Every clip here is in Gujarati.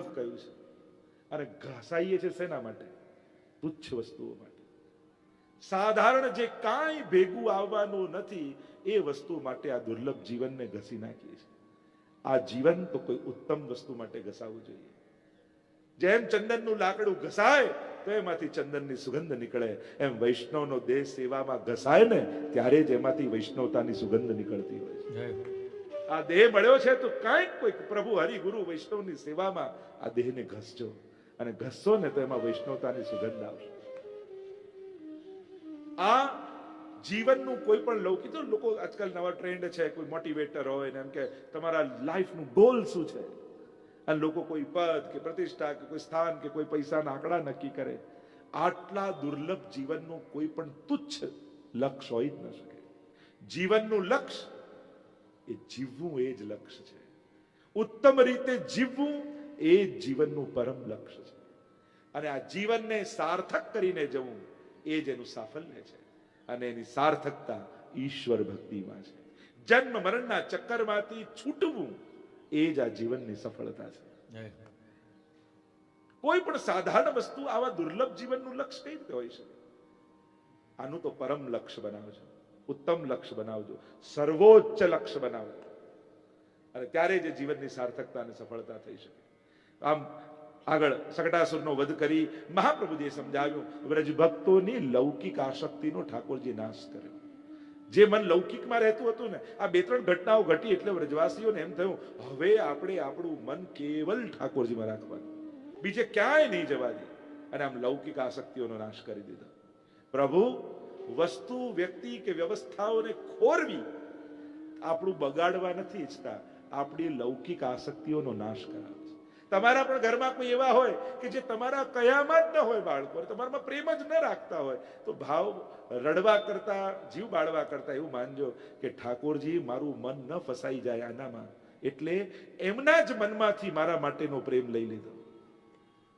દુર્લભ કહ્યું છે? અને ઘાસાઈએ છે શેના માટે? તુચ્છ વસ્તુઓ માટે. સાધારણ જે કાંઈ ભેગું આવવાનું નથી, એ વસ્તુ માટે આ દુર્લભ જીવનને ઘસી નાખીએ છીએ. આ જીવન તો કોઈ ઉત્તમ વસ્તુ માટે ઘસાવવું જોઈએ. જેમ ચંદનનું લાકડું ઘસાય, તો એમાંથી ચંદનની સુગંધ નીકળે. એમ વૈષ્ણવનો દેહ સેવામાં ઘસાય ને, ત્યારે જ એમાંથી વૈષ્ણવતાની સુગંધ નીકળતી હોય છે. આ દેહ મળ્યો છે તો કાંઈક કોઈક પ્રભુ હરિગુરુ વૈષ્ણવની સેવામાં આ દેહને ઘસજો અને ઘસશો ને તો એમાં વૈષ્ણવતાની સુગંધ આવશે. આ જીવનનું કોઈ પણ લૌકિક તો લોકો આજકાલ નવા ટ્રેન્ડ છે, કોઈ મોટિવેટર હોય ને એમ કે તમારા લાઈફનું ગોલ શું છે? અને લોકો કોઈ પદ કે પ્રતિષ્ઠા કે કોઈ સ્થાન કે કોઈ પૈસાના આંકડા નક્કી કરે. આટલા દુર્લભ જીવનનું કોઈ પણ તુચ્છ લક્ષ્ય હોય જ ન શકે. જીવનનું લક્ષ્ય એ જીવવું એ જ લક્ષ્ય છે. ઉત્તમ રીતે જીવવું એ જ જીવનનું પરમ લક્ષ્ય છે. અને આ જીવનને સાર્થક કરીને જવું એ જ એનું સાફલ્ય છે. અને એની સાર્થકતા ઈશ્વર ભક્તિમાં છે. જન્મ મરણના ચક્કરમાંથી છૂટવું એ જ આ જીવનની સફળતા છે. કોઈ પણ સાધારણ વસ્તુ આવા દુર્લભ જીવનનું લક્ષ્ય કઈ રીતે હોય શકે? આનું તો પરમ લક્ષ્ય બનાવજો ઉત્તમ લક્ષ્ય બનાવજો. સર્વોચ્ચ લક્ષ્ય બનાવજો. અને ત્યારે જે જીવનની સાર્થકતા અને સફળતા થઈ શકે. આમ આગળ સકટાસુરનો વધ કરી મહાપ્રભુજીએ સમજાવ્યું વ્રજ ભક્તોની લૌકિક આસક્તિનો ઠાકોરજી નાશ કર્યો. જે મન લૌકિકમાં રહેતું હતું ને, આ બે ત્રણ ઘટનાઓ ઘટી એટલે વ્રજવાસીઓને એમ થયું, હવે આપણે આપણું મન કેવલ ઠાકોરજીમાં રાખવાનું. બીજે ક્યાંય નહીં જવા દે. અને આમ લૌકિક આસક્તિઓનો નાશ કરી દીધો. પ્રભુ વસ્તુ, વ્યક્તિ કે વ્યવસ્થાઓને ખોરવી આપણું બગાડવા નથી ઈચ્છતા. આપણી લૌકિક આસક્તિઓનો નાશ કરાવે છે. તમારા પણ ઘરમાં કોઈ એવા હોય કે જે તમારા કયામાં જ ન હોય બાળકો તમારામાં પ્રેમ જ ન રાખતા હોય, તો ભાવ રડવા કરતા, જીવ બાળવા કરતા એવું માનજો કે ઠાકોરજી, મારું મન ન ફસાઈ જાય આનામાં. એટલે એમના જ મનમાંથી મારા માટેનો પ્રેમ લઈ લીધો.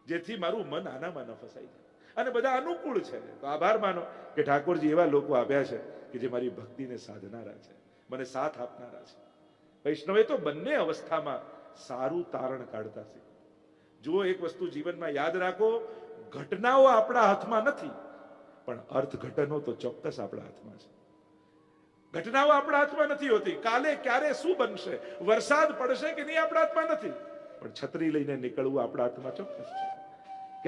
જેથી મારું મન આનામાં ન ફસાઈ જાય. અને બધા અનુકૂળ છે. તો આભાર માનો કે ઠાકોરજી એવા લોકો આવ્યા છે કે જે મારી ભક્તિને સાધનારા છે, મને સાથ આપનારા છે. વૈષ્ણવે તો બંને અવસ્થામાં સારું તારણ કાઢતા છે. જુઓ એક વસ્તુ જીવનમાં યાદ રાખો, ઘટનાઓ આપણા હાથમાં નથી, પણ અર્થઘટનો તો ચોક્કસ આપણા હાથમાં છે. ઘટનાઓ આપણા હાથમાં નથી હોતી. કાલે ક્યારે શું બનશે? વરસાદ પડશે કે નહીં આપણા હાથમાં નથી? પણ છત્રી લઈને નીકળવું આપણા હાથમાં ચોક્કસ છે.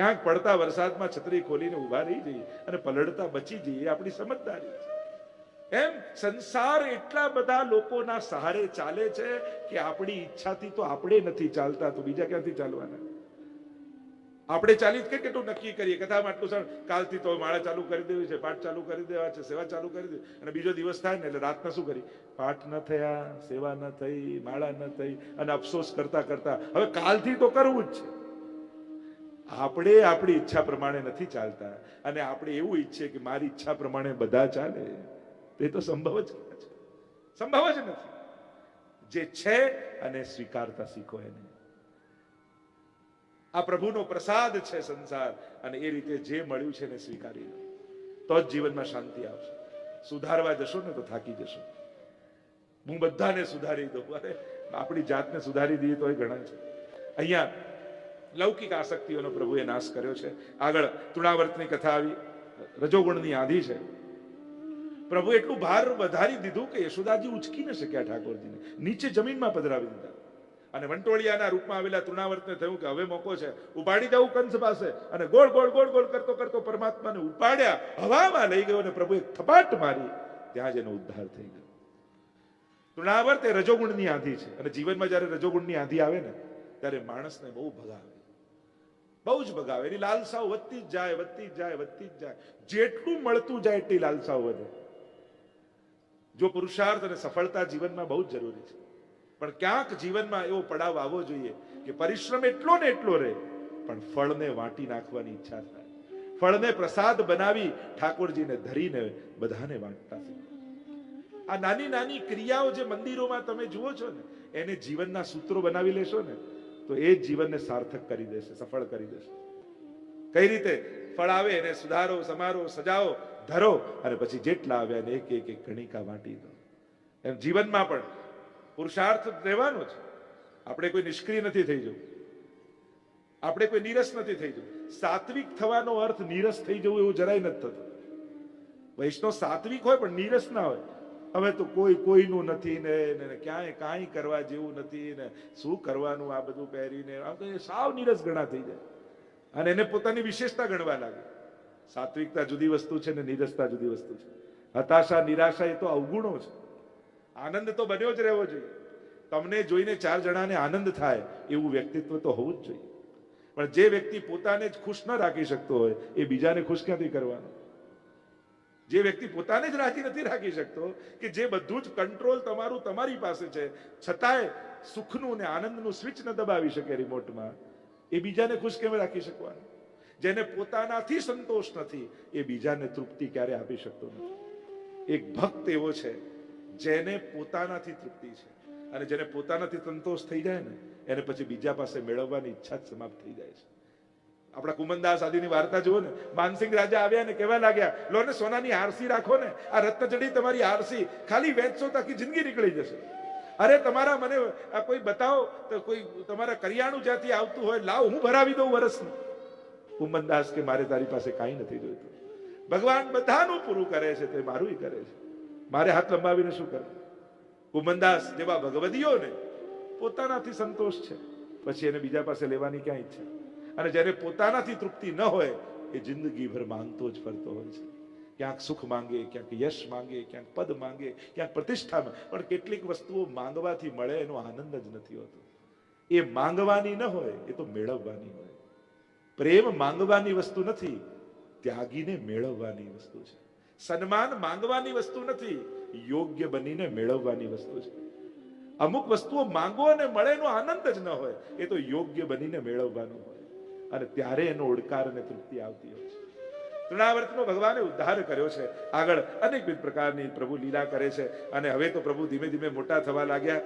ક્યાંક પડતા વરસાદમાં છત્રી ખોલીને ઊભા રહી જઈએ અને પલળતા બચી જઈએ આપણી સમજદારી એમ સંસાર એટલા બધા લોકોના સહારે ચાલે છે કે આપણી ઈચ્છાથી તો આપણે નથી ચાલતા, તો બીજા ક્યાંથી ચાલવાના? આપણે ચાલી જ કેટલું નક્કી કરીએ? કથામાં આટલું સર, કાલથી તો માળા ચાલુ કરી દેવી છે, પાઠ ચાલુ કરી દેવા છે, સેવા ચાલુ કરી દે અને બીજો દિવસ થાય ને એટલે રાતના શું કરી પાઠ ન થયા, સેવા ન થઈ, માળા ન થઈ, અને અફસોસ કરતા કરતા, હવે કાલથી તો કરવું જ છે. આપણે આપણી ઈચ્છા પ્રમાણે નથી ચાલતા. અને આપણે એવું ઈચ્છીએ કે મારી ઈચ્છા પ્રમાણે બધા ચાલે. તે તો સંભવ જ છે સંભવ જ નથી. જે છે અને સ્વીકારતા શીખો એને. આ પ્રભુનો પ્રસાદ છે સંસાર અને એ રીતે જે મળ્યું છે એને સ્વીકારી લો. તો જ જીવનમાં શાંતિ આવશે. સુધારવા જશો ને તો થાકી જશો. હું બધાને સુધારી દઉં. અરે, આપણી જાતને સુધારી દઈએ તો એ ઘણા છે. અહીંયા લૌકિક આસક્તિઓનો પ્રભુએ નાશ કર્યો છે. આગળ તૃણાવર્તની કથા આવી. રજોગુણની આધી છે. પ્રભુ એટલું ભાર વધારી દીધું કે યશોદાજી ઉચકી ન શક્યા ઠાકોરજીને. નીચે જમીનમાં પધરાવી દીધા. અને વંટોળિયાના રૂપમાં આવેલા તૃણાવર્તને થયું કે હવે મોકો છે. ઉપાડી જવું કંસ પાસે. અને ગોળ ગોળ ગોળ ગોળ કરતો કરતો પરમાત્માને ઉપાડ્યા. હવામાં લઈ ગયો અને પ્રભુએ થપાટ મારી. ત્યાં જ એનો ઉદ્ધાર થઈ ગયો. તૃણાવર્ત એ રજોગુણની આંધી છે. અને જીવનમાં જ્યારે રજોગુણની આંધી આવે ને, ત્યારે માણસને બહુ ભગાવે બહુ જ ભગાવે એની લાલસાઓ વધતી જ જાય, વધતી જ જાય, વધતી જ જાય. જેટલું મળતું જાય એટલી લાલસાઓ વધે. જો પુરુષાર્થ અને સફળતા જીવનમાં બહુ જ જરૂરી છે. પણ ક્યાંક જીવનમાં એવો પડાવ આવવો જોઈએ કે પરિશ્રમ એટલો ને એટલો રહે, પણ ફળને વાટી નાખવાની ઈચ્છા થાય. ફળને પ્રસાદ બનાવી ઠાકોરજીને ધરીને બધાને વાંટતા આ નાની નાની ક્રિયાઓ જે મંદિરોમાં તમે જુઓ છો ને, એને જીવનના સૂત્રો બનાવી લેશો ને તો એ જ જીવનને સાર્થક કરી દેશે, સફળ કરી દેશે. કઈ રીતે? ફળ આવે, એને સુધારો, સમારો સજાવો ધરો, અને પછી જેટલા આવ્યા એને એક એક એક કણિકા વાંટી દો. એમ જીવનમાં પણ પુરુષાર્થ રહેવાનો છે. આપણે કોઈ નિષ્ક્રિય નથી થઈ જવું. આપણે કોઈ નીરસ નથી થઈ જવું. સાત્વિક થવાનો અર્થ નીરસ થઈ જવું એવું જરાય નથી થતું. વૈષ્ણવ સાત્વિક હોય પણ નીરસ ના હોય. હવે તો કોઈ કોઈનું નથી ને ક્યાંય કાંઈ કરવા જેવું નથી ને, શું કરવાનું આ બધું પહેરીને? આમ તો એ સાવ નીરસ ગણા થઈ જાય. અને એને પોતાની વિશેષતા ગણવા લાગે. સાત્વિકતા જુદી વસ્તુ છે ને નીરસતા જુદી વસ્તુ છે. હતાશા, નિરાશા એ તો અવગુણો છે. આનંદ તો બન્યો જ રહેવો જોઈએ. તમને જોઈને ચાર જણાને આનંદ થાય, એવું વ્યક્તિત્વ તો હોવું જ જોઈએ. પણ જે વ્યક્તિ પોતાને જ ખુશ ન રાખી શકતો હોય, એ બીજાને ખુશ ક્યાંથી કરવાનો? જે વ્યક્તિ પોતાને જ રાજી નથી રાખી શકતો કે જે બધું જ કંટ્રોલ તમારું તમારી પાસે છે, છતાંય સુખનું ને આનંદનું સ્વિચ ન દબાવી શકે રિમોટમાં એ બીજાને ખુશ કેમ રાખી શકવાનું? જેને પોતાનાથી સંતોષ નથી, એ બીજાને તૃપ્તિ ક્યારે આપી શકતો નથી. એક ભક્ત એવો છે, જેને પોતાનાથી તૃપ્તિ છે. અને જેને પોતાનાથી સંતોષ થઈ જાય ને, એને પછી બીજા પાસે મેળવવાની ઈચ્છા જ સમાપ્ત થઈ જાય છે. આપણા કુમનદાસ આદિની વાર્તા જુઓ ને, માનસિંહ રાજા આવ્યા ને કેવા લાગ્યા, લો ને સોનાની આરસી રાખો ને, આ રત્નજડી તમારી આરસી, ખાલી વેચશો તાકી જિંદગી નીકળી જશે. અરે તમારા મને, આ કોઈ બતાવો, તો કોઈ તમારા કરિયાણું જ્યાંથી આવતું હોય, લાવ, હું ભરાવી દઉં વરસનું. કુમનદાસ કે, મારે તારી પાસે કાંઈ નથી જોઈતું. ભગવાન બધાનું પૂરું કરે છે, તે મારું કરે છે. મારે હાથ લંબાવીને શું કરે કુમનદાસ જેવા ભગવદીઓને પોતાનાથી સંતોષ છે. પછી એને બીજા પાસે લેવાની ક્યાં ઈચ્છા. અને જ્યારે પોતાનાથી તૃપ્તિ ન હોય, એ જિંદગીભર માંગતો જ ફરતો હોય છે. ક્યાંક સુખ માંગે, ક્યાંક યશ માંગે, ક્યાંક પદ માંગે, ક્યાંક પ્રતિષ્ઠા માંગે. પણ કેટલીક વસ્તુઓ માંગવાથી મળે એનો આનંદ જ નથી હોતો. એ માંગવાની ન હોય, એ તો મેળવવાની હોય. પ્રેમ માંગવાની વસ્તુ નથી, ત્યાગીને મેળવવાની વસ્તુ છે. સન્માન માંગવાની વસ્તુ નથી, યોગ્ય બનીને મેળવવાની વસ્તુ છે. અમુક વસ્તુઓ માંગો અને મળે એનો આનંદ જ ન હોય, એ તો યોગ્ય બનીને મેળવવાનું હોય. અને ત્યારે એનો ઓડકાર અને તૃપ્તિ આવતી હોય છે. તૃણાવર્તનો ભગવાને ઉદ્ધાર કર્યો છે. આગળ અનેકવિધ પ્રકારની પ્રભુ લીલા કરે છે. અને હવે તો પ્રભુ ધીમે ધીમે મોટા થવા લાગ્યા.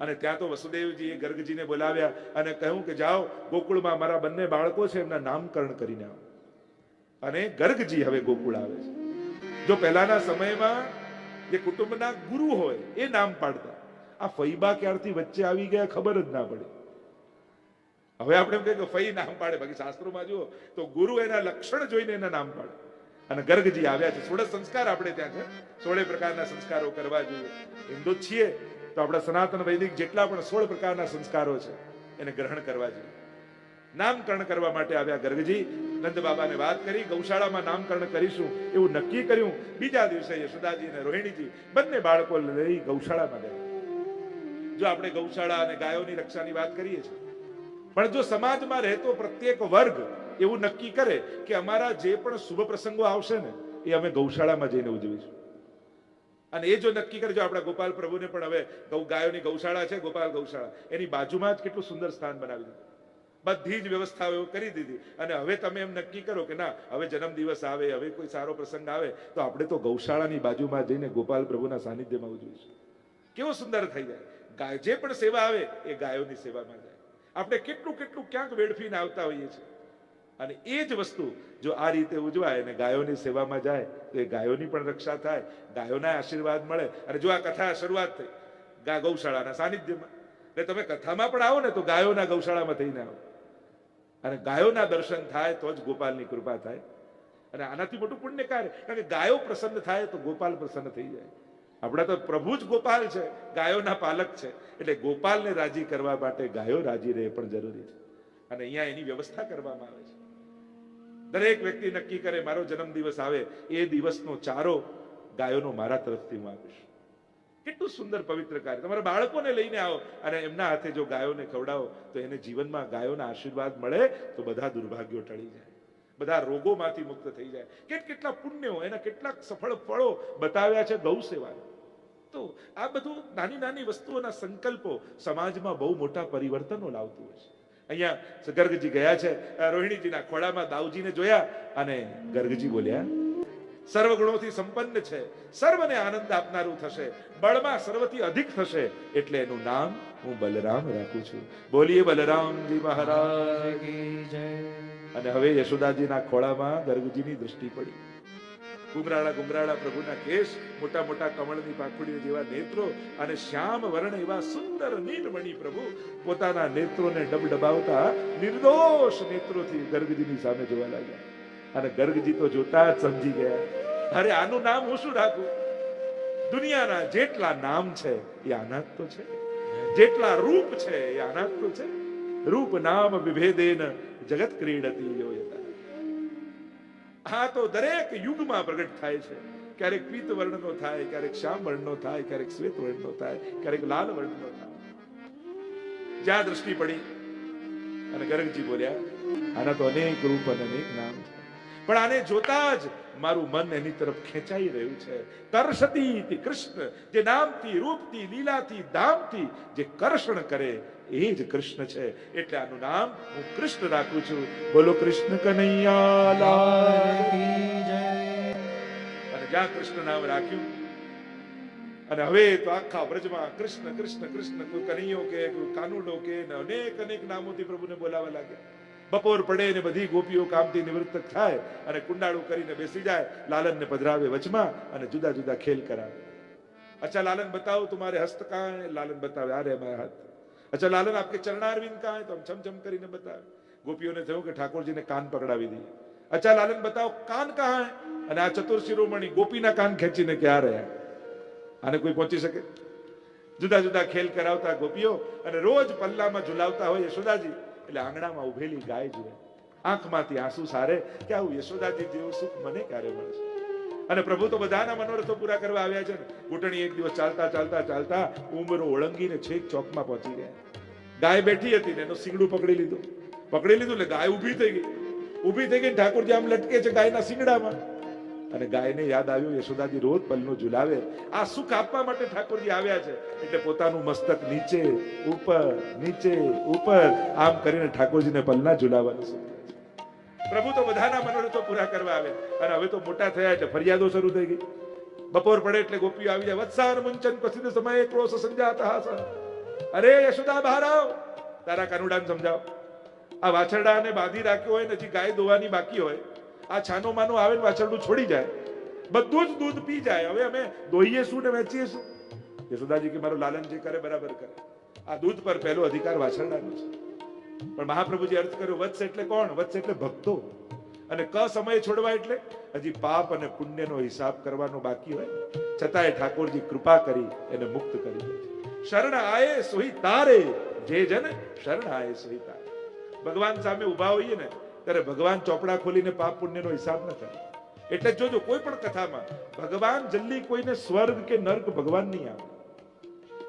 અને ત્યાં તો વસુદેવજીએ ગર્ગજીને બોલાવ્યા અને કહ્યું કે જાઓ, ગોકુળમાં મારા બંને બાળકો છે, એમના નામકરણ કરીને આવો. અને ગર્ગજી હવે ગોકુળ આવે છે. જો પહેલાના સમયમાં જે કુટુંબના ગુરુ હોય, એ નામ પાડતા. આ ફૈબા ક્યારથી વચ્ચે આવી ગયા ખબર જ ના પડી. હવે આપણે એમ કહીએ કે ફઈ નામ પાડે બાકી શાસ્ત્રોમાં જુઓ તો ગુરુ એના લક્ષણ જોઈને એના નામ પાડે. અને ગર્ગજી આવ્યા છે. સોળ સંસ્કાર આપણે ત્યાં છે. સોળે પ્રકારના સંસ્કારો કરવા જોઈએ. હિન્દુ છીએ. તો આપણા સનાતન વૈદિક જેટલા પણ સોળ પ્રકારના સંસ્કારો છે, એને ગ્રહણ કરવા જોઈએ. નામકરણ કરવા માટે આવ્યા ગર્ગજી. નંદ બાબાને વાત કરી. ગૌશાળામાં નામકરણ કરીશું. એવું નક્કી કર્યું. બીજા દિવસે યશોદાજી અને રોહિણીજી બંને બાળકો લઈ ગૌશાળામાં ગયા. જો આપણે ગૌશાળા અને ગાયોની રક્ષાની વાત કરીએ છીએ પણ જો સમાજમાં રહેતો પ્રત્યેક વર્ગ એવું નક્કી કરે કે અમારા જે પણ શુભ પ્રસંગો આવશે ને, એ અમે ગૌશાળામાં જઈને ઉજવીશું. અને એ જો નક્કી કરે, જો આપણા ગોપાલ પ્રભુને પણ હવે ગૌ, ગાયોની ગૌશાળા છે, ગોપાલ ગૌશાળા, એની બાજુમાં જ કેટલું સુંદર સ્થાન બનાવી દીધું. બધી જ વ્યવસ્થાઓ એવું કરી દીધી. અને હવે તમે એમ નક્કી કરો કે ના, હવે જન્મદિવસ આવે, હવે કોઈ સારો પ્રસંગ આવે, તો આપણે તો ગૌશાળાની બાજુમાં જઈને ગોપાલ પ્રભુના સાનિધ્યમાં ઉજવીશું. કેવો સુંદર થઈ જાય. જે પણ સેવા આવે, એ ગાયોની સેવામાં આપણે કેટલું કેટલું ક્યાંક વેડફીને આવતા હોઈએ છીએ. અને એ જ વસ્તુ જો આ રીતે ઉજવાય અને ગાયોની સેવામાં જાય, તો એ ગાયોની પણ રક્ષા થાય, ગાયોના આશીર્વાદ મળે. અને જો આ કથા શરૂઆત થઈ, ગા ગૌશાળાના સાનિધ્યમાં, એટલે તમે કથામાં પણ આવો ને તો ગાયોના ગૌશાળામાં થઈને આવો. અને ગાયોના દર્શન થાય તો જ ગોપાલની કૃપા થાય. અને આનાથી મોટું પુણ્ય કાર્ય કારણ કે ગાયો પ્રસન્ન થાય તો ગોપાલ પ્રસન્ન થઈ જાય. આપણા તો પ્રભુ જ ગોપાલ છે, ગાયોના પાલક છે. એટલે ગોપાલને રાજી કરવા માટે ગાયો રાજી રહે પણ જરૂરી છે. અને અહીંયા એની વ્યવસ્થા કરવામાં આવે છે. દરેક વ્યક્તિ નક્કી કરે, મારો જન્મદિવસ આવે, એ દિવસનો ચારો ગાયોનો મારા તરફથી હું આપીશ. કેટલું સુંદર પવિત્ર કાર્ય. તમારા બાળકોને લઈને આવો અને એમના હાથે જો ગાયોને ખવડાવો, તો એને જીવનમાં ગાયોના આશીર્વાદ મળે, તો બધા દુર્ભાગ્યો ટળી જાય. બધા રોગોમાંથી મુક્ત થઈ જાય. કેટ કેટલા પુણ્યો, એના કેટલાક સફળ ફળો બતાવ્યા છે ગૌ સેવાએ તો આ બધું નાની નાની વસ્તુઓના સંકલ્પો સમાજમાં બહુ મોટા પરિવર્તનો લાવતું હોય છે. અહીંયા ગર્ગજી ગયા છે રોહિણીજીના ખોળામાં દાઉજીને જોયા અને ગર્ગજી બોલ્યા સર્વ ગુણોથી સંપન્ન છે. સર્વને આનંદ આપનારું થશે. બળમાં સર્વથી અધિક થશે. એટલે એનું નામ હું બલરામ રાખું છું. બોલીએ બલરામજી મહારાજ. અને હવે યશોદાજીના ખોળામાં ગર્ગજીની દૃષ્ટિ પડી. ગુમરાળા ગુમરાળા પ્રભુના કેશ મોટા મોટા કમળની પાખડીઓ જેવા નેત્રો અને શ્યામ વર્ણ એવા સુંદર નીલમણી પ્રભુ પોતાના નેત્રોને ડબડબાવતા નિર્દોષ નેત્રોથી ગર્ગજીની સામે જોવા લાગ્યા. અને ગર્ગજી તો જોતા જ સમજી ગયા. અરે, આનું નામ હું શું રાખું? દુનિયાના જેટલા નામ છે એ અનાથ તો છે. જેટલા રૂપ છે એ અનાથ તો છે. રૂપ નામ વિભેદેન જગત ક્રીડતી યોયતા આ તો દરેક યુગમાં પ્રગટ થાય છે. ક્યારેક પીત વર્ણનો થાય, ક્યારેક શ્યામ વર્ણનો થાય, ક્યારેક શ્વેત વર્ણનો થાય, ક્યારેક લાલ વર્ણનો થાય. જ્યાં દ્રષ્ટિ પડી અને ગરગજી બોલ્યા, આના તો અનેક રૂપ અને અનેક નામ છે. પણ આને જોતા જ મારું મન એની તરફ ખેંચાઈ રહ્યું છે. તરસતી કૃષ્ણ, જે નામથી, રૂપથી, લીલાથી, ધામથી જે કર્ષણ કરે, એ જ કૃષ્ણ છે. એટલે આનું નામ હું કૃષ્ણ રાખું છું. બોલો કૃષ્ણ કનૈયા અને જ્યાં કૃષ્ણ નામ રાખ્યું, અને હવે તો આખા બ્રજમાં કૃષ્ણ કૃષ્ણ કૃષ્ણ કોઈ કનૈયો કે કોઈ કાનુડો કે અનેક અનેક નામોથી પ્રભુને બોલાવા લાગે બપોર પડે ને બધી ગોપીઓ કામથી નિવૃત્ત થાય અને કુંડાળું કરીને બેસી જાય લાલન ને પધરાવે વચમાં અને જુદા જુદા ખેલ કરાવે. અચ્છા, લાલન બતાવો તમારે હસ્ત કાં હે લાલન બતાવે, આ રે મારા હાથ. અચ્છા, લાલન આપકે ચરણારવિંદ કાં હે તો છમછમ કરીને બતાવે. ગોપીઓને થયું કે ઠાકોરજીને કાન પકડાવી દઈએ. અચ્છા, લાલન બતાવો, કાન કહા હે અને આ ચતુર શિરોમણી ગોપીના કાન ખેંચીને ક્યાં રહ્યા આને કોઈ પહોંચી શકે? જુદા જુદા ખેલ કરાવતા ગોપીઓ અને રોજ પલ્લામાં ઝુલાવતા હોય યશોદાજી. એટલે આંગણામાં ઉભેલી ગાય જુએ. આંખમાંથી આંસુ સારે કે આવું યશોદાજી જેવું સુખ મને ક્યારે મળશે અને પ્રભુ તો બધાના મનોરથો પૂરા કરવા આવ્યા છે ને. ઘૂંટણી એક દિવસ ચાલતા ચાલતા ચાલતા ઉંબરો ઓળંગીને છેક ચોકમાં પહોંચી ગયા. ગાય બેઠી હતી ને એનું સિંગડું પકડી લીધું. પકડી લીધું એટલે ગાય ઊભી થઈ ગઈ. ઊભી થઈ ગઈ ઠાકોરજી આમ લટકે છે ગાયના સિંગડામાં અને ગાયને યાદ આવ્યું, યશોદાજી રોજ પલનું ઝુલાવે. આ સુખ આપવા માટે ઠાકોરજી આવ્યા છે. એટલે પોતાનું મસ્તક નીચે, ઉપર નીચે, ઉપર. આમ કરીને ઠાકોરજીને પલના ઝુલાવવાનું પ્રભુ તો બધાના મનોરથો પૂરા કરવા આવે. અને હવે તો મોટા થયા એટલે ફરિયાદો શરૂ થઈ ગઈ. બપોર પડે એટલે ગોપીઓ આવી જાય. વત્સાર મંચન પ્રસિદ્ધ સમયે ક્રોશ સંજાતા અરે યશોદા બહાર આવ. તારા કાનુડાને સમજાવ. આ વાછરડાને બાંધી રાખ્યો હોય ને હજી ગાય દોવાની બાકી હોય. આ છાનો માનો આવે ને વાછરડું છોડી જાય. બધું જ દૂધ પી જાય. હવે અમે દોઈએ શું ને વેચીએ શું? યશોદાજી કે મારો લાલન જે કરે બરાબર કરે. આ દૂધ પર પહેલો અધિકાર વાછરડાનો છે. પણ મહાપ્રભુજી અર્થ કર્યો, વત્સ એટલે કોણ? વત્સ એટલે ભક્તો. અને ક સમયે છોડવા એટલે? હજી પાપ અને પુણ્યનો હિસાબ કરવાનો બાકી હોય. છતાંય ઠાકોરજી કૃપા કરી એને મુક્ત કરી શરણ આયે સોહી તારે. જે જન શરણ આયે સોહી તારે. ભગવાન સામે ઊભા હોઈએ ને ત્યારે ભગવાન ચોપડા ખોલીને પાપ પુણ્યનો હિસાબ ન કરે. એટલે જોજો, કોઈ પણ કથામાં ભગવાન જલ્દી કોઈને સ્વર્ગ કે નર્ક ભગવાન નહીં આવે.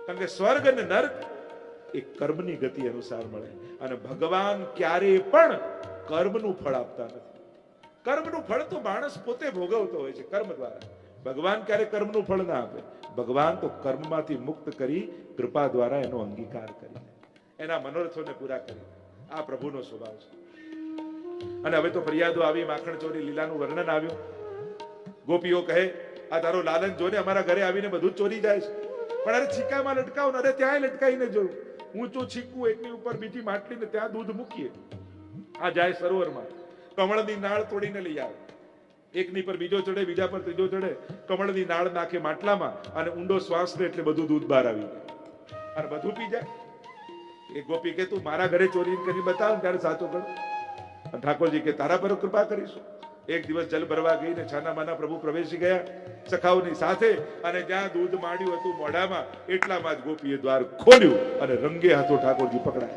કારણ કે સ્વર્ગ અને નર્ક એ કર્મની ગતિ અનુસાર મળે. અને ભગવાન ક્યારેય પણ કર્મનું ફળ આપતા નથી. કર્મનું ફળ તો માણસ પોતે ભોગવતો હોય છે, કર્મ દ્વારા. ભગવાન ક્યારે કર્મનું ફળ ના આપે? ભગવાન તો કર્મમાંથી મુક્ત કરી કૃપા દ્વારા એનો અંગીકાર કરીને એના મનોરથોને પૂરા કરી આ પ્રભુનો સ્વભાવ છે. અને હવે તો ફરિયાદો આવી માખણ ચોરી લીલાનું વર્ણન આવ્યું. ગોપીઓ કહે, આ તારો લાલન જોને અમારા ઘરે આવીને બધું ચોરી જાય છે. પણ અરે છીકામાં લટકાવ અરે ત્યાંય લટકાઈને જોયું ઊંચું, છીકું, એકની ઉપર બીજી માટલી ને ત્યાં દૂધ મૂકીએ. આ જાય સરોવરમાં. કમળની નાળ તોડીને લઈ આવે. એકની પર બીજો ચડે, બીજા પર ત્રીજો ચડે. કમળની નાળ નાખે માટલામાં અને ઊંડો શ્વાસ લે એટલે બધું દૂધ બહાર આવી જાય. અને બધું પી જાય. એ ગોપી કે તું મારા ઘરે ચોરી કરી બતાવ ત્યારે સાચો કરો. ઠાકોરજી કે, તારા પર કૃપા કરીશું. એક દિવસ જલ ભરવા ગઈને છાના માના પ્રભુ પ્રવેશી ગયા સખાઓની સાથે અને જ્યાં દૂધ માંડ્યું હતું મોઢામાં, એટલામાં જ ગોપીએ દ્વાર ખોલ્યું અને રંગે હાથો ઠાકોરજી પકડાય.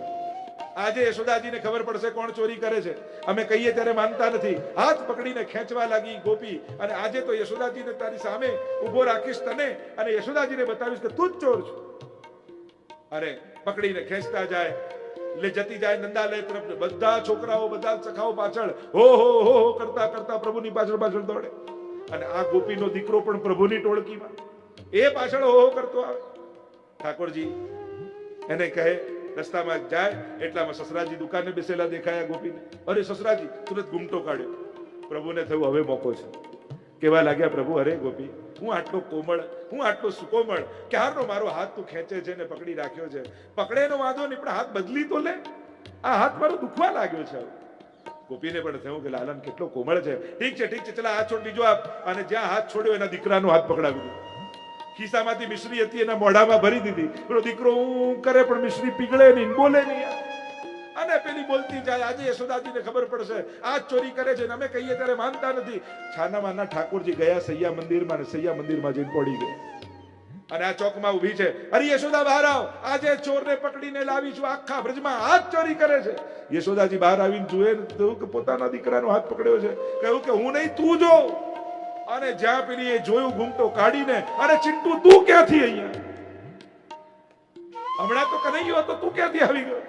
આજે યશોદાજીને ખબર પડશે કોણ ચોરી કરે છે. અમે કહીએ ત્યારે માનતા નથી. હાથ પકડીને ખેંચવા લાગી ગોપી અને આજે તો યશોદાજીને તારી સામે ઊભો રાખીશ તને અને યશોદાજીને બતાવીશ કે તું જ ચોર છો. અરે, પકડીને ખેંચતા જાય એટલે જતી જાય નંદાલય તરફ બધા છોકરાઓ, બધા સખાઓ પાછળ હો હો હો હો કરતા કરતા પ્રભુની પાછળ પાછળ દોડે. અને આ ગોપીનો દીકરો પણ પ્રભુની ટોળકીમાં. એ પાછળ હો હો કરતો આવે. ઠાકોરજી, એને કહે, રસ્તામાં જાય, એટલામાં સસરાજી દુકાને બેસેલા દેખાયા ગોપીને. અરે સસરાજી તુરંત ગુમટો કાઢ્યો. પ્રભુને થયું, હવે મોકો છે. કેવા લાગ્યા પ્રભુ? અરે ગોપી, હું આટલો કોમળ, હું આટલો સુકોમળ, ક્યારનો મારો હાથ તું ખેંચે છે ને પકડી રાખ્યો છે? પકડેનો વાંધો નહીં, પણ હાથ બદલી તો લે. આ હાથ મારો દુખવા લાગ્યો છે. ગોપીને પણ થયું કે લાલન કેટલો કોમળ છે. ઠીક છે ઠીક છે, ચલા હાથ છોડ બીજો આપ. અને જ્યાં હાથ છોડ્યો એના દીકરાનો હાથ પકડાવી દીધો ખિસ્સામાંથી મિશ્રી હતી, એના મોઢામાં ભરી દીધી. પેલો દીકરો હું કરે, પણ મિશ્રી પીગળે નહીં, બોલે નહીં. અને પેલી બોલતી જાય, આજે યશોદાજીને ખબર પડશે. આ ચોરી કરે છે ને અમે કહીએ ત્યારે માનતા નથી. છાના માના ઠાકોરજી ગયા સૈયા મંદિરમાં ને સૈયા મંદિરમાં જઈને પડી ગયા. અને આ ચોકમાં ઊભી છે. અરે યશોદા, બહાર આવ. આજે ચોરને પકડીને લાવી છું આખા બ્રજમાં. હાથ ચોરી કરે છે. યશોદાજી બહાર આવીને જુએ ને તો કે પોતાના દીકરાનો હાથ પકડ્યો છે. કહ્યું કે હું નહીં, તું જો. અને જ્યાં પેલી એ જોયું ઘૂમટો કાઢીને, અરે ચિંટુ, તું ક્યાંથી અહીંયા? હમણાં તો કનૈયો હતો, તું ક્યાંથી આવી ગયો?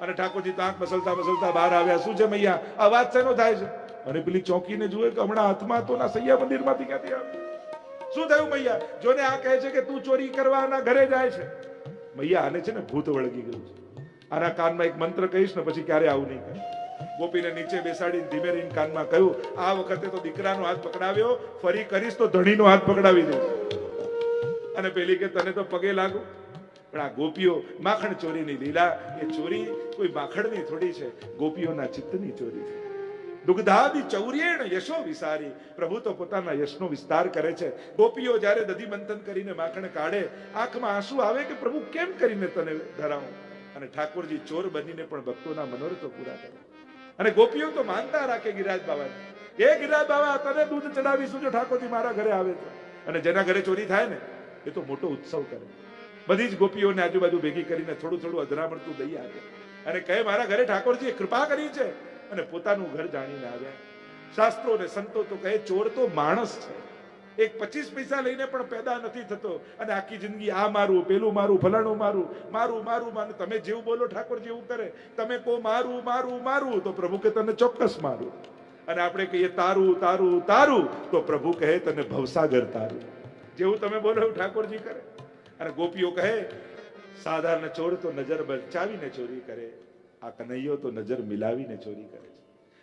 અને ઠાકોરજી, તો આંખ મસલતા મસલતા બહાર આવ્યા. શું છે મૈયા? આ વાત શેનો થાય છે? અને પેલી ચોકીને જુએ કે હમણાં હાથમાં તો ના સૈયા મંદિરમાંથી ક્યાંથી આવે? શું થયું મૈયા? જોને આ કહે છે કે તું ચોરી કરવાના ઘરે જાય છે. મૈયા, આને છે ને ભૂત વળગી ગયું છે. આના કાનમાં એક મંત્ર કહીશ ને પછી ક્યારે આવું નહીં કહે ગોપીને નીચે બેસાડી ધીમે રહીને કાનમાં કહ્યું, આ વખતે તો દીકરાનો હાથ પકડાવ્યો, ફરી કરીશ તો ધણીનો હાથ પકડાવી દે. અને પેલી કે, તને તો પગે લાગુ. પણ આ ગોપીઓ માખણ ચોરીની લીલા, એ ચોરી કોઈ માખણની થોડી છે, ગોપીઓના ચિત્તની ચોરી છે. દુગ્ધાદિ ચૌર્યેણ યશો વિસારી. પ્રભુ તો પોતાના યશનો વિસ્તાર કરે છે. ગોપીઓ જ્યારે દધી મંથન કરીને માખણ કાઢે, આંખમાં આંસુ આવે કે પ્રભુ કેમ કરીને તને ધરાવું? અને ઠાકોરજી ચોર બનીને પણ ભક્તોના મનોરથો પૂરા કરે. અને ગોપીઓ તો માનતા રાખે ગિરાજ બાબાને એ ગિરાજ બાબા તને દૂધ ચડાવીશું જો ઠાકોરજી મારા ઘરે આવે તો. અને જેના ઘરે ચોરી થાય ને, એ તો મોટો ઉત્સવ કરે. બધી જ ગોપીઓને આજુબાજુ ભેગી કરીને થોડું થોડું અધરામણતું દઈ આપે અને કહે, મારા ઘરે ઠાકોરજીએ કૃપા કરી છે. અને પોતાનું ઘર જાણીને આવ્યા. શાસ્ત્રો અને સંતો તો કહે, ચોર તો માણસ છે. એક પચીસ પૈસા લઈને પણ પેદા નથી થતો. અને આખી જિંદગી આ મારું, પેલું મારું, ફલાણું મારું મારું મારું મારું. તમે જેવું બોલો ઠાકોર જેવું કરે. તમે કહો, મારું મારું મારું. તો પ્રભુ કે તને ચોક્કસ મારું. અને આપણે કહીએ, તારું તારું તારું. તો પ્રભુ કહે, તને ભવસાગર તારું. જેવું તમે બોલો એવું ઠાકોરજી કરે. અને ગોપીઓ કહે, સાધારણ ચોર તો નજર બચાવીને ચોરી કરે, આ કનૈયો તો નજર મિલાવીને ચોરી કરે છે.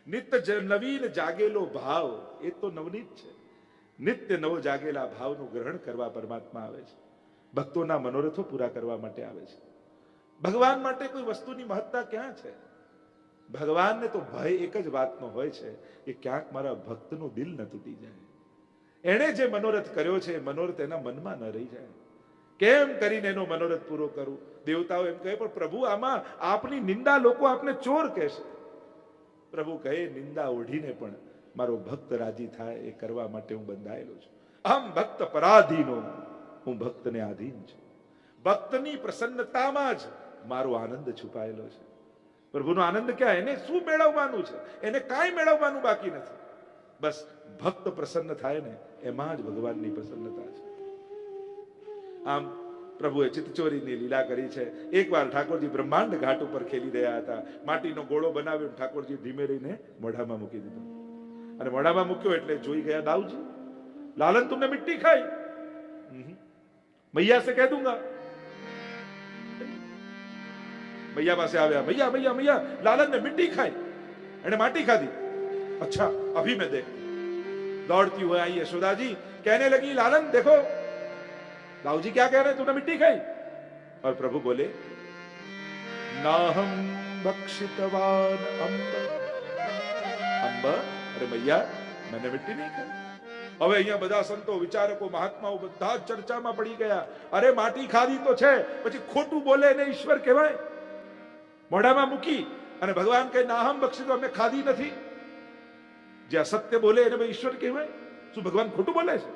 નિત્ય નવીન જાગેલો ભાવ, એ તો નવનીત છે. નિત્ય નવો જાગેલા ભાવનું ગ્રહણ કરવા પરમાત્મા આવે છે. ભક્તોના મનોરથો પૂરા કરવા માટે આવે છે. ભગવાન માટે કોઈ વસ્તુની મહત્તા ક્યાં છે? ભગવાનને તો ભય એક જ વાતનો હોય છે કે ક્યાંક મારા ભક્તનું દિલ ન તૂટી જાય. એણે જે મનોરથ કર્યો છે મનોરથ એના મનમાં ન રહી જાય. કેમ કરીને એનો મનોરથ પૂરો કરું? દેવતાઓ એમ કહે, પણ પ્રભુ, આમાં આપની નિંદા લોકો આપને ચોર કહેશે. પ્રભુ કહે, નિંદા ઓઢીને પણ મારો ભક્ત રાજી થાય, એ કરવા માટે હું બંધાયેલો છું. આમ ભક્ત પરાધીનો હું ભક્તને આધીન છું. ભક્તની પ્રસન્નતામાં જ મારો આનંદ છુપાયેલો છે. પ્રભુનો આનંદ ક્યાં? એને શું મેળવવાનું છે? એને કાંઈ મેળવવાનું બાકી નથી. બસ ભક્ત પ્રસન્ન થાય ને, એમાં જ ભગવાનની પ્રસન્નતા છે. આમ પ્રભુએ ચિતચોરીની લીલા કરી છે. એકવાર ઠાકોરજી બ્રહ્માંડ ઘાટ ઉપર ખેલી રહ્યા હતા. માટીનો ગોળો બનાવ્યો ઠાકોરજી ધીમે રહીને મોઢામાં મૂકી દીધો. અને મોઢામાં મૂક્યો એટલે જોઈ ગયા દાઉજી, લાલન, તમને મિટ્ટી ખાઈ. મૈયા સે કહે દુંગા. મૈયા પાસે આવ્યા. મૈયા મૈયા મૈયા લાલન ને મિટ્ટી ખાઈ. એને માટી ખાધી. અચ્છા, અભી મેં દેખ. દોડતી હોય યશોદાજી, કહેને લગી, લાલન, દેખો. लालन देखो दाऊ जी क्या कह रहे हैं तूने मिट्टी खाई और प्रभु बोले नाहम भक्षितवान अंब અંબ અરે ભૈયા મને મિટ્ટી નહીં ખાઈ હવે અહીંયા બધા સંતો વિચારકો મહાત્માઓ બધા જ ચર્ચામાં પડી ગયા અરે માટી ખાધી તો છે પછી ખોટું બોલે ને ઈશ્વર કહેવાય મોઢામાં મૂકી અને ભગવાન કહે નાહમ બક્ષિત અમે ખાધી નથી જે અસત્ય બોલે એને ભાઈ ઈશ્વર કહેવાય શું ભગવાન ખોટું બોલે છે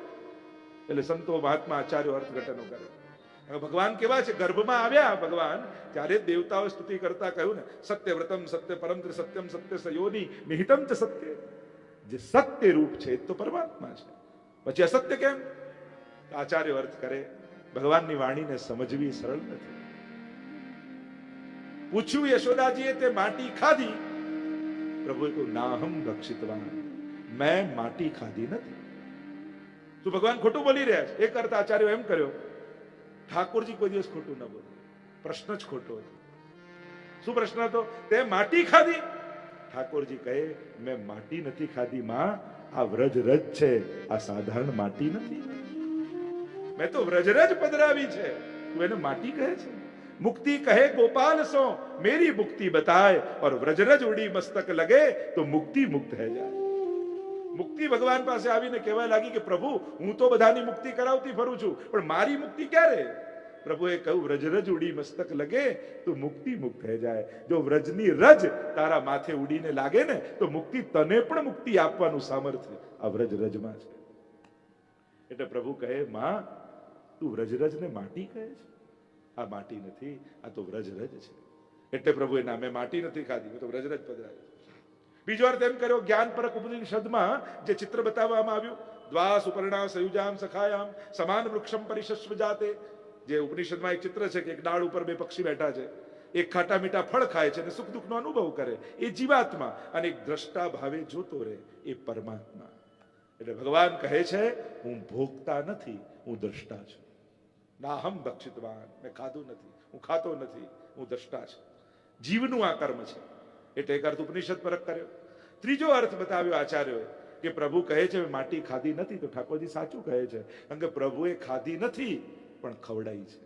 એટલે સંતો મહાત્મા આચાર્યો અર્થઘટનો કરે. ભગવાન કેવા છે? ગર્ભમાં આવ્યા ભગવાન, ત્યારે દેવતાઓ સ્તુતિ કરતા કહ્યું ને, સત્ય વ્રતમ, સત્ય પરમ સત્યમ, સત્ય સયોની નિહિતમ ચ સત્ય. જે સત્ય રૂપ છે તો પરમાત્મા છે. પછી અસત્ય કેમ? આચાર્ય અર્થ કરે, ભગવાનની વાણીને સમજવી સરળ નથી. પૂછ્યું યશોદાજીએ, તે માટી ખાધી? પ્રભુએ કહ્યું, નાહમ રક્ષિતવાન મેં માટી ખાધી નથી. તું ભગવાન ખોટું બોલી રહ્યા છે. એ કરતા આચાર્ય એમ કર્યો, ઠાકોરજી કોઈ દિવસ ખોટું ન બોલ્યું પ્રશ્ન જ ખોટો હતો. શું પ્રશ્ન હતો? તે માટી ખાધી? ઠાકોરજી કહે, મેં માટી નથી ખાધી, માં. આ વ્રજરજ છે. આ સાધારણ માટી નથી. મેં તો વ્રજરજ પધરાવી છે. તું એને માટી કહે છે? મુક્તિ કહે ગોપાલ સો. મેરી મુક્તિ બતાય. ઓર વ્રજરજ ઉડી મસ્તક લગે, તો મુક્તિ મુક્ત હે જાય. મુક્તિ ભગવાન પાસે આવીને કહેવા લાગી કે પ્રભુ, હું તો બધાની મુક્તિ કરાવતી ફરું છું, પણ મારી મુક્તિ ક્યારે? પ્રભુએ કહ્યું વ્રજ રજ ઉડી મસ્તક લગે, તો મુક્તિ મુક્ત થઈ જાય. જો વ્રજની રજ તારા માથે ઉડીને લાગે ને, તો મુક્તિ તને પણ મુક્તિ આપવાનું સામર્થ્ય આ વ્રજ રજમાં છે. એટલે પ્રભુ કહે, માં, તું વ્રજ રજને માટી કહે છે? આ માટી નથી, આ તો વ્રજ રજ છે. એટલે પ્રભુએ નામે માટી નથી ખાધી તો વ્રજ રજ પધરાવી બીજો અર્થ એમ કર્યો જ્ઞાન પરક ઉપનિષદમાં જે ચિત્ર બતાવવામાં આવ્યું દ્વા સુપર્ણા સયુજામ સખાયામ, સમાન વૃક્ષમ પરિશસ્વ જાતે, જે ઉપનિષદમાં એક ચિત્ર છે કે એક ડાળ ઉપર બે પક્ષી બેઠા છે, એક ખાટા મીઠા ફળ ખાય છે અને સુખ દુઃખનો અનુભવ કરે, એ જીવાત્મા અને એક દ્રષ્ટા ભાવે જોતો રહે, એ પરમાત્મા. એટલે ભગવાન કહે છે, હું ભોગતા નથી, હું દ્રષ્ટા છું. ના હમ ભક્ષિતવાન, મેં ખાધું નથી, હું ખાતો નથી, હું દ્રષ્ટા છું. જીવનું આ કર્મ છે. એટલે એક અર્થ ઉપનિષદ પરખ કર્યો. ત્રીજો અર્થ બતાવ્યો આચાર્યોએ કે પ્રભુ કહે છે માટી ખાધી નથી. તો ઠાકોરજી સાચું કહે છે, કારણ કે પ્રભુએ ખાધી નથી, પણ ખવડાઈ છે.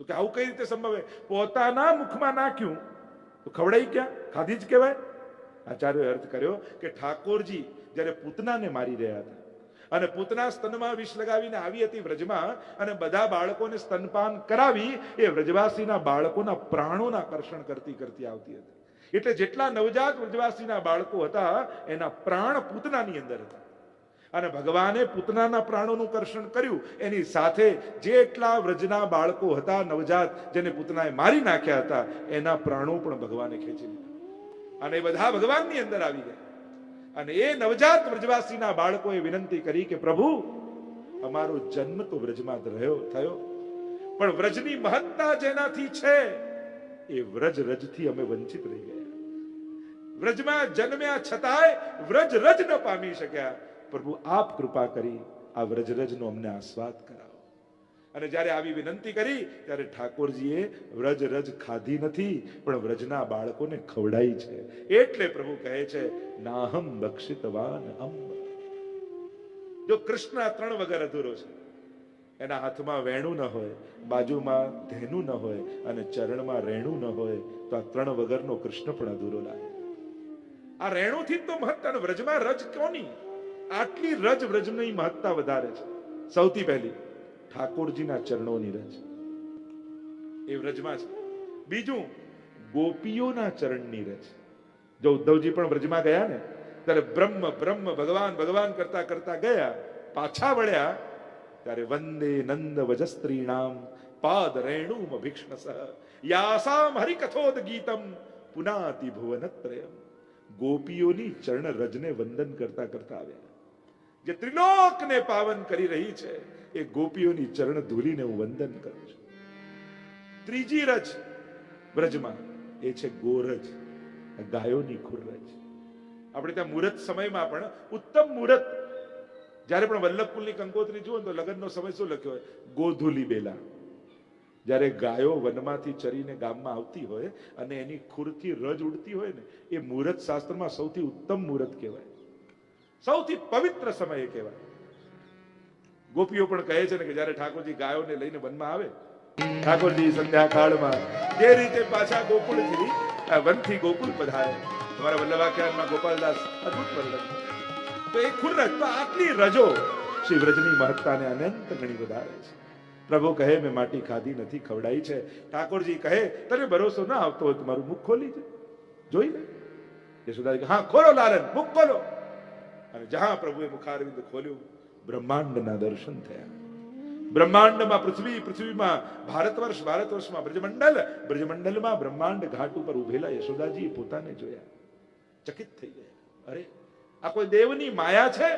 તો કે આવું કઈ રીતે સંભવે પોતાના મુખમાં નાખ્યું, તો ખવડાઈ ક્યાં? ખાધી જ કહેવાય? આચાર્યોએ અર્થ કર્યો કે ઠાકોરજી જ્યારે પૂતનાને મારી રહ્યા હતા અને પૂતના સ્તનમાં વિષ લગાવીને આવી હતી વ્રજમાં અને બધા બાળકોને સ્તનપાન કરાવી, એ વ્રજવાસીના બાળકોના પ્રાણોના કર્ષણ કરતી કરતી આવતી હતી. એટલે જેટલા નવજાત વ્રજવાસીના બાળકો હતા, એના પ્રાણ પૂતનાની અંદર હતા. અને ભગવાને પૂતનાના પ્રાણોનું કર્ષણ કર્યું. એની સાથે જેટલા વ્રજના બાળકો હતા, નવજાત, જેને પૂતનાએ મારી નાખ્યા હતા, એના પ્રાણો પણ ભગવાને ખેંચી લીધા. અને એ બધા ભગવાનની અંદર આવી ગયા. અને એ નવજાત વ્રજવાસીના બાળકોએ વિનંતી કરી કે, પ્રભુ, અમારો જન્મ તો વ્રજમાં રહ્યો, થયો. પણ વ્રજની મહત્તા જેનાથી છે, એ વ્રજ રજથી અમે વંચિત રહી ગયા. વ્રજમાં જન્મ્યા છતાંય વ્રજ રજ ન પામી શક્યા. પ્રભુ, આપ કૃપા કરી આ વ્રજ રજનો અમને આસ્વાદ કરાવો. અને જ્યારે આવી વિનંતી કરી, ત્યારે ઠાકોરજીએ વ્રજ રજ ખાધી નથી, પણ વ્રજના બાળકોને ખવડાઈ છે. એટલે પ્રભુ કહે છે, નાહમ બક્ષિતવાન અંબ જો કૃષ્ણ ત્રણ વગર અધૂરો છે. એના હાથમાં વેણું ન હોય, બાજુમાં ધેનું ન હોય, અને ચરણમાં રેણું ન હોય, તો આ ત્રણ વગરનો કૃષ્ણ પણ અધૂરો લાગે. આ રેણુથી તો મહત્તા વ્રજમાં રજ કોની? આટલી રજ વ્રજની મહત્તા વધારે છે. સૌથી પહેલી, ઠાકોરજીના ચરણોની રજ. એ વ્રજમાં છે. બીજું, ગોપીઓના ચરણની રજ. જો ઉદ્ધવજી પણ વ્રજમાં ગયા ને, ત્યારે બ્રહ્મ બ્રહ્મ, ભગવાન ભગવાન કરતા કરતા ગયા, પાછા વળ્યા, ત્યારે વંદે નંદ વજસ્ત્રીણામ, પાદ રેણુમ ભિક્ષણસ યાસામ હરિકથોદ ગીતમ પુનાતિ ભુવનત્રયમ ગોપીઓની ચરણ રજને વંદન કરતા કરતા આવ્યા. જે ત્રિલોકને પાવન કરી રહી છે, એ ગોપીઓની ચરણ ધૂલીને હું વંદન કરું છું. ત્રીજી રજ વ્રજમાં એ છે ગોરજ ગાયોની ખુરરજ. આપણે ત્યાં મુહૂર્ત સમયમાં પણ ઉત્તમ મુહૂર્ત, જ્યારે પણ વલ્લભકુલની કંકોત્રી જુઓ તો લગ્નનો સમય શું લખ્યો હોય? ગોધુલી બેલા. જ્યારે ગાયો વનમાંથી ચરીને ગામમાં આવતી હોય અને એની ખુરથી રજ ઉડતી હોય ને, એ મુહૂર્ત શાસ્ત્રમાં સૌથી ઉત્તમ મુહૂર્ત કહેવાય. સૌથી પવિત્ર સમય કહેવાય. ગોપીઓ પણ કહે છે ને કે જ્યારે ઠાકોરજી ગાયોને લઈને વનમાં આવે, ઠાકોરજી સંધ્યાકાળમાં જે રીતે પાછા ગોકુળથી વનથી ગોકુળ પધારે. તમારા વલ્લભાખ્યાનમાં ગોપાલદાસ અદ્ભુત વર્ણન તો એ ખુરજ તો આટલી રજો શ્રી વ્રજની મહત્તાને અનંત ગણી વધારે છે. પ્રભુ કહે, મેં માટી ખાધી નથી, ખવડાઈ છે. ઠાકોરજી કહે, તને ભરોસો ના આવતો હોય તો મારું મુખ ખોલી છે જોઈ લે. યશોદાજી હા, ખોલો લાલન મુખ ખોલો. અને જ્યાં પ્રભુએ મુખારવિંદ ખોલ્યું, બ્રહ્માંડના દર્શન થયા. બ્રહ્માંડમાં પૃથ્વી, પૃથ્વીમાં ભારત વર્ષ, ભારત વર્ષમાં બ્રજમંડલ, બ્રજમંડલમાં બ્રહ્માંડ ઘાટ ઉપર ઉભેલા યશોદાજી પોતાને જોયા. ચકિત થઈ ગયા. અરે, આ કોઈ દેવની માયા છે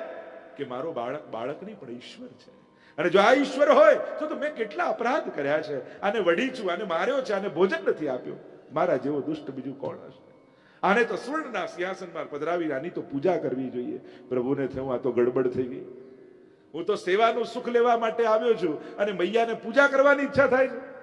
કે મારો બાળક બાળક નહીં પણ ઈશ્વર છે? અને જો આ ઈશ્વર હોય, તો તો મેં કેટલા અપરાધ કર્યા છે. આને વડી છું, આને માર્યો છે, આને ભોજન નથી આપ્યો. મારા જેવો દુષ્ટ બીજું કોણ હશે? આને તો સ્વર્ણના સિંહાસનમાં પધરાવી, આની તો પૂજા કરવી જોઈએ. પ્રભુને થયું, આ તો ગડબડ થઈ ગઈ. હું તો સેવાનું સુખ લેવા માટે આવ્યો છું અને મૈયાને પૂજા કરવાની ઈચ્છા થાય છે.